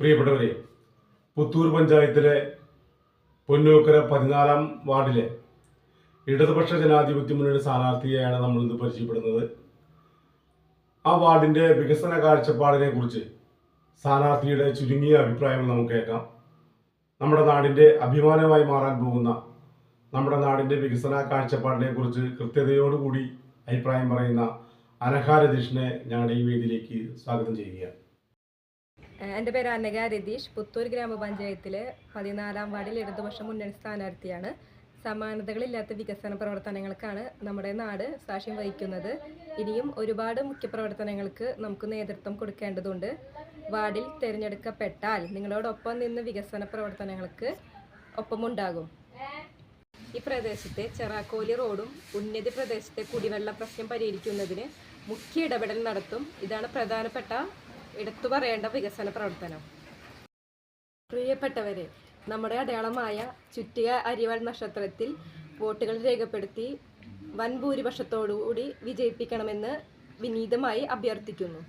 പ്രിയപ്പെട്ടവരെ പുത്തൂർ പഞ്ചായത്തിലെ പൊന്നൂക്കര പതിനാലാം വാർഡിലെ ഇടതുപക്ഷ ജനാധിപത്യ മുന്നണി സ്ഥാനാർത്ഥിയെയാണ് നമ്മൾ ഇന്ന് പരിചയപ്പെടുന്നത്. ആ വാർഡിന്റെ വികസന കാഴ്ചപ്പാടിനെ കുറിച്ച് സ്ഥാനാർത്ഥിയുടെ ചുരുങ്ങിയ അഭിപ്രായങ്ങൾ നമുക്ക് കേൾക്കാം. നമ്മുടെ നാടിന്റെ അഭിമാനമായി മാറാൻ പോകുന്ന നമ്മുടെ നാടിന്റെ വികസന കാഴ്ചപ്പാടിനെ കുറിച്ച് കൃത്യതയോടുകൂടി അഭിപ്രായം പറയുന്ന അനഘ രതീഷിനെ ഞങ്ങളുടെ ഈ വേദിയിലേക്ക് സ്വാഗതം ചെയ്യുകയാണ്. എന്റെ പേര് അനക രതീഷ്. പുത്തൂർ ഗ്രാമപഞ്ചായത്തിലെ പതിനാലാം വാർഡിൽ ഇടതുപക്ഷ മുന്നണി സ്ഥാനാർത്ഥിയാണ്. സമാനതകളില്ലാത്ത വികസന പ്രവർത്തനങ്ങൾക്കാണ് നമ്മുടെ നാട് സാക്ഷ്യം വഹിക്കുന്നത്. ഇനിയും ഒരുപാട് മുഖ്യ പ്രവർത്തനങ്ങൾക്ക് നമുക്ക് നേതൃത്വം കൊടുക്കേണ്ടതുണ്ട്. വാർഡിൽ തിരഞ്ഞെടുക്കപ്പെട്ടാൽ നിങ്ങളോടൊപ്പം നിന്ന് വികസന പ്രവർത്തനങ്ങൾക്ക് ഒപ്പമുണ്ടാകും. ഈ പ്രദേശത്തെ ചെറാക്കോലി റോഡും ഉന്നതി പ്രദേശത്തെ കുടിവെള്ള പ്രശ്നം പരിഹരിക്കുന്നതിന് മുഖ്യ ഇടപെടൽ നടത്തും. ഇതാണ് പ്രധാനപ്പെട്ട എടുത്തു പറയേണ്ട വികസന പ്രവർത്തനം. പ്രിയപ്പെട്ടവരെ നമ്മുടെ അടയാളമായ ചുറ്റിക അരിവാൾ നക്ഷത്രത്തിൽ വോട്ടുകൾ രേഖപ്പെടുത്തി വൻ ഭൂരിപക്ഷത്തോടുകൂടി വിജയിപ്പിക്കണമെന്ന് വിനീതമായി അഭ്യർത്ഥിക്കുന്നു.